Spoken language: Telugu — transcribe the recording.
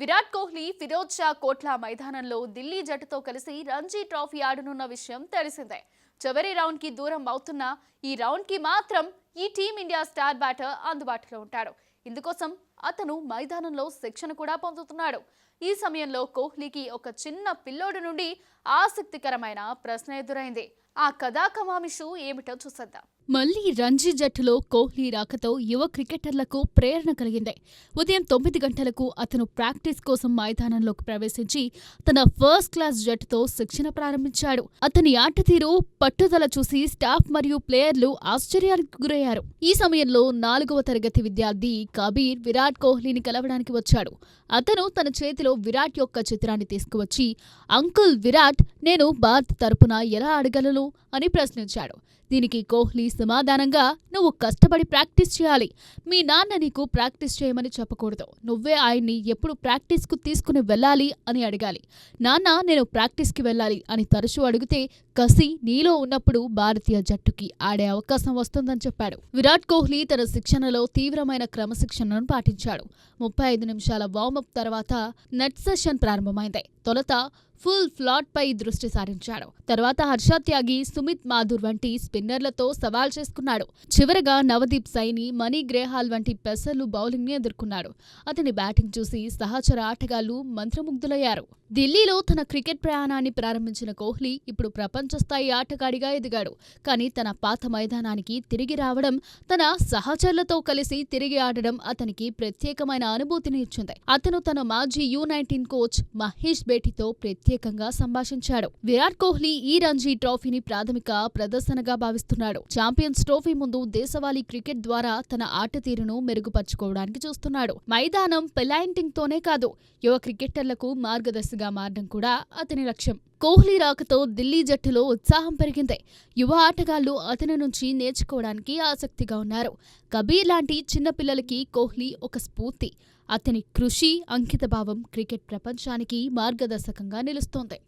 విరాట్ కోహ్లీ ఫిరోజ్ షా కోట్లా మైదానంలో ఢిల్లీ జట్టుతో కలిసి రంజీ ట్రోఫీ ఆడనున్న విషయం తెలిసిందే. చివరి రౌండ్కి దూరం అవుతున్న ఈ రౌండ్కి మాత్రం ఈ టీమిండియా స్టార్ బ్యాటర్ అందుబాటులో ఉంటాడు. ఇందుకోసం అతను మైదానంలో శిక్షణ కూడా పొందుతున్నాడు. ఈ సమయంలో కోహ్లీకి ఒక చిన్న పిల్లోడు నుండి ఆసక్తికరమైన ప్రశ్న ఎదురైంది. ఆ కథాకమామిషు ఏమిటో చూసేద్దాం. మళ్ళీ రంజీ జట్టులో కోహ్లీ రాకతో యువ క్రికెటర్లకు ప్రేరణ కలిగింది. ఉదయం తొమ్మిది గంటలకు అతను ప్రాక్టీస్ కోసం మైదానంలోకి ప్రవేశించి తన ఫస్ట్ క్లాస్ జట్టుతో శిక్షణ ప్రారంభించాడు. అతని ఆట తీరు పట్టుదల చూసి స్టాఫ్ మరియు ప్లేయర్లు ఆశ్చర్యానికి గురయ్యారు. ఈ సమయంలో నాలుగవ తరగతి విద్యార్థి కబీర్ విరాట్ కోహ్లీని కలవడానికి వచ్చాడు. అతను తన చేతిలో విరాట్ యొక్క చిత్రాన్ని తీసుకువచ్చి అంకుల్ విరాట్ నేను భారత్ తరపున ఎలా అడగలను? అని ప్రశ్నించాడు. దీనికి కోహ్లీ సమాధానంగా నువ్వు కష్టపడి ప్రాక్టీస్ చేయాలి. మీ నాన్న నీకు ప్రాక్టీస్ చేయమని చెప్పకూడదు. నువ్వే ఆయన్ని ఎప్పుడు ప్రాక్టీస్కు తీసుకుని వెళ్ళాలి అని అడగాలి. నాన్న నేను ప్రాక్టీస్కి వెళ్ళాలి అని తరచూ అడిగితే కసి నీలో ఉన్నప్పుడు భారతీయ జట్టుకి ఆడే అవకాశం వస్తుందని చెప్పాడు. విరాట్ కోహ్లీ తన శిక్షణలో తీవ్రమైన క్రమశిక్షణను పాటించాడు. ముప్పై ఐదు నిమిషాల వార్మప్ తర్వాత నెట్ సెషన్ ప్రారంభమైంది. తొలుత ఫుల్ ఫ్లాట్ పై దృష్టి సారించాడు. తర్వాత హర్ష త్యాగి సుమిత్ మాధుర్ వంటి స్పిన్నర్లతో సవాల్ చేసుకున్నాడు. చివరగా నవదీప్ సైని మనీ గ్రేహాల్ వంటి పెసర్లు బౌలింగ్ని ఎదుర్కొన్నాడు. అతని బ్యాటింగ్ చూసి సహచర ఆటగాళ్ళు మంత్రముగ్ధులయ్యారు. ఢిల్లీలో తన క్రికెట్ ప్రయాణాన్ని ప్రారంభించిన కోహ్లీ ఇప్పుడు ప్రపంచ స్థాయి ఆటగాడిగా ఎదిగాడు. కానీ తన పాత మైదానానికి తిరిగి రావడం తన సహచరులతో కలిసి తిరిగి ఆడడం అతనికి ప్రత్యేకమైన అనుభూతిని ఇచ్చింది. అతను తన మాజీ యూ నైన్టీన్ కోచ్ మహేష్ బేటితో ప్రత్యేకంగా సంభాషించాడు. విరాట్ కోహ్లీ ఈ రంజీ ట్రోఫీని ప్రాథమిక ప్రదర్శనగా భావిస్తున్నాడు. ఛాంపియన్స్ ట్రోఫీ ముందు దేశవాళీ క్రికెట్ ద్వారా తన ఆట తీరును మెరుగుపరుచుకోవడానికి చూస్తున్నాడు. మైదానం పెలాయింటింగ్ తోనే కాదు యువ క్రికెటర్లకు మార్గదర్శిగా మారడం కూడా అతని లక్ష్యం. కోహ్లీ రాకతో ఢిల్లీ జట్టులో ఉత్సాహం పెరిగింది. యువ ఆటగాళ్ళు అతని నుంచి నేర్చుకోవడానికి ఆసక్తిగా ఉన్నారు. కబీర్ లాంటి చిన్నపిల్లలకి కోహ్లీ ఒక స్ఫూర్తి. అతని కృషి అంకితభావం క్రికెట్ ప్రపంచానికి మార్గదర్శకంగా నిలుస్తోంది.